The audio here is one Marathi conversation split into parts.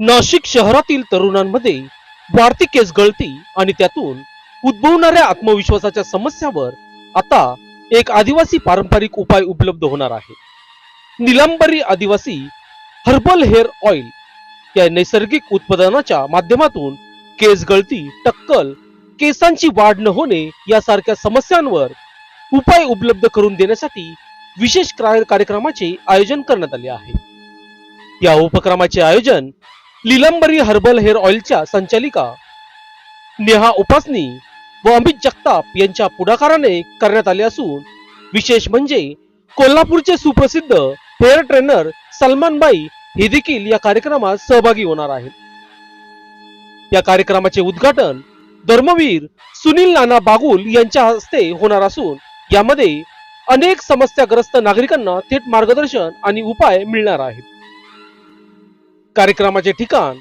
नाशिक शहरातील तरुणांमध्ये वाढती केस गळती आणि त्यातून उद्भवणाऱ्या आत्मविश्वासाच्या समस्यावर आता एक आदिवासी पारंपरिक उपाय उपलब्ध होणार आहे. निलंबरी आदिवासी हर्बल हेअर ऑइल या नैसर्गिक उत्पादनाच्या माध्यमातून केस गळती टक्कल केसांची वाढ न होणे यासारख्या समस्यांवर उपाय उपलब्ध करून देण्यासाठी विशेष कार्यक्रमाचे आयोजन करण्यात आले आहे. या उपक्रमाचे आयोजन लिलंबरी हर्बल हेअर ऑइलच्या संचालिका नेहा उपासनी व अमित जगताप यांच्या पुढाकाराने करण्यात आले असून विशेष म्हणजे कोल्हापूरचे सुप्रसिद्ध हेअर ट्रेनर सलमान बाई हे देखील या कार्यक्रमात सहभागी होणार आहेत. या कार्यक्रमाचे उद्घाटन धर्मवीर सुनील नाना बागुल यांच्या हस्ते होणार असून यामध्ये अनेक समस्याग्रस्त नागरिकांना थेट मार्गदर्शन आणि उपाय मिळणार आहेत. कार्यक्रमाचे ठिकाण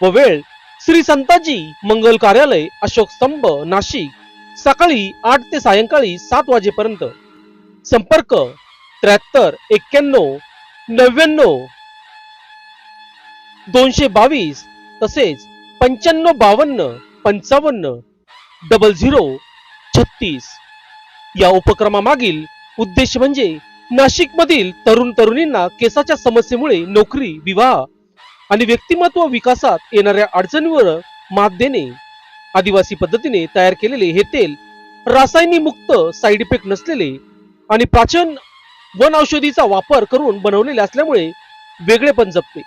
व वेळ श्री संताजी मंगल कार्यालय अशोक स्तंभ नाशिक सकाळी आठ ते सायंकाळी सात वाजेपर्यंत. संपर्क त्र्याहत्तर एक्क्याण्णव नव्याण्णव दोनशे बावीस तसेच पंच्याण्णव बावन्न पंचावन्न डबल झिरो छत्तीस. या उपक्रमामागील उद्देश म्हणजे नाशिकमधील तरुण तरुणींना केसाच्या समस्येमुळे नोकरी विवाह आणि व्यक्तिमत्व विकासात येणाऱ्या अडचणीवर मात देणे. आदिवासी पद्धतीने तयार केलेले हे तेल रासायनिक मुक्त साईड इफेक्ट नसलेले आणि प्राचीन वन औषधीचा वापर करून बनवलेले असल्यामुळे वेगळेपण जपते.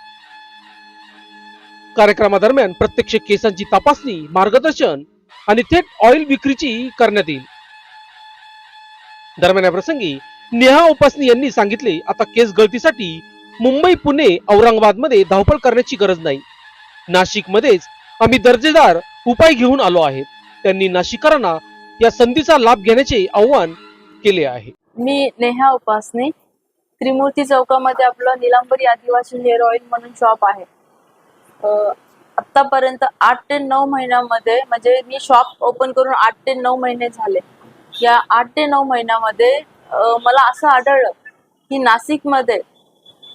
कार्यक्रमादरम्यान प्रत्यक्ष केसांची तपासणी मार्गदर्शन आणि थेट ऑइल विक्रीची करण्यात येईल. दरम्यान या प्रसंगी नेहा उपासनी यांनी सांगितले आता केस गळतीसाठी मुंबई पुणे औरंगाबादमध्ये धावपळ करण्याची गरज नाही. नाशिकमध्येच आम्ही दर्जेदार उपाय घेऊन आलो आहेत त्यांनी नाशिकरांना या संधीचा लाभ घेण्याचे आव्हान केले आहे. मी नेहा उपासने त्रिमूर्ती चौकामध्ये आपलं निलांबरी आदिवासी हेअर ऑइल म्हणून शॉप आहे. आतापर्यंत आठ ते नऊ महिन्यामध्ये म्हणजे मी शॉप ओपन करून आठ ते नऊ महिने झाले. या आठ ते नऊ महिन्यामध्ये मला असं आढळलं की नाशिकमध्ये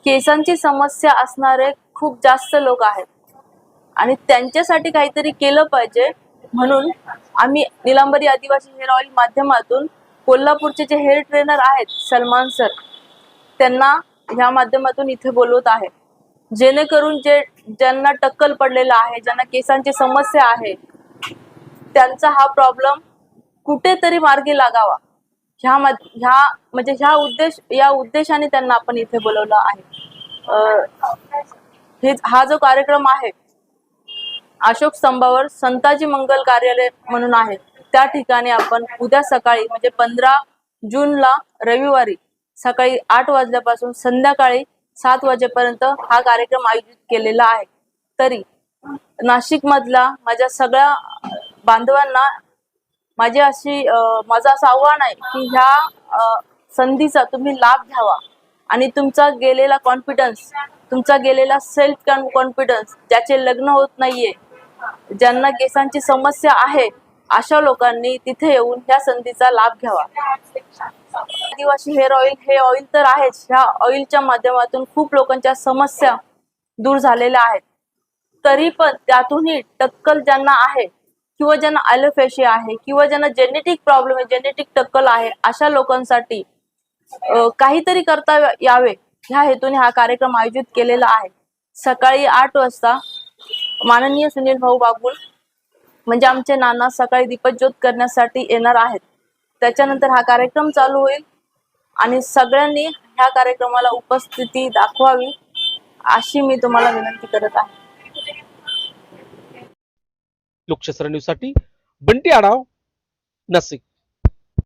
केसांची समस्या असणारे खूप जास्त लोक आहेत. आणि त्यांच्यासाठी काहीतरी केलं पाहिजे. म्हणून आम्ही निलांबरी आदिवासी हेअर ऑइल माध्यमातून कोल्हापूरचे जे हेअर ट्रेनर आहेत सलमान सर त्यांना ह्या माध्यमातून इथे बोलवत आहे. जेणेकरून जे ज्यांना टक्कल पडलेला आहे ज्यांना केसांची समस्या आहे त्यांचा हा प्रॉब्लेम कुठेतरी मार्गी लागावा. ह्या ह्या म्हणजे ह्या उद्देश या उद्देशाने त्यांना आपण इथे बोलवलं आहे. हे हा जो कार्यक्रम आहे अशोक स्तंभावर संताजी मंगल कार्यालय म्हणून आहे. त्या ठिकाणी आपण उद्या सकाळी म्हणजे पंधरा जूनला रविवारी सकाळी आठ वाजल्यापासून संध्याकाळी सात वाजेपर्यंत हा कार्यक्रम आयोजित केलेला आहे. तरी नाशिक मधला माझ्या सगळ्या बांधवांना माझी अशी माझं असं आव्हान आहे की ह्या संधीचा तुम्ही लाभ घ्यावा. आणि तुमचा गेलेला कॉन्फिडन्स तुमचा गेलेला सेल्फ कॉन्फिडन्स ज्याचे लग्न होत नाहीये ज्यांना केसांची समस्या आहे अशा लोकांनी तिथे येऊन ह्या संधीचा लाभ घ्यावा. आदिवासी हेअर ऑइल हे ऑइल तर आहेच. ह्या ऑइलच्या माध्यमातून खूप लोकांच्या समस्या दूर झालेल्या आहेत. तरी पण त्यातूनही टक्कल ज्यांना आहे किंवा ज्यांना ॲलोफेशिया आहे किंवा ज्यांना जेनेटिक प्रॉब्लेम आहे जेनेटिक टक्कल आहे अशा लोकांसाठी काहीतरी करता यावे. ह्या हेतूने हा कार्यक्रम आयोजित केलेला आहे. सकाळी आठ वाजता माननीय सुनील भाऊ बागुल म्हणजे आमचे नाना सकाळी दीपज्योत करण्यासाठी येणार आहेत. त्याच्यानंतर हा कार्यक्रम चालू होईल आणि सगळ्यांनी ह्या कार्यक्रमाला उपस्थिती दाखवावी अशी मी तुम्हाला विनंती करत आहे. लोकशास्त्र न्यूजसाठी बंटी आढाव नाशिक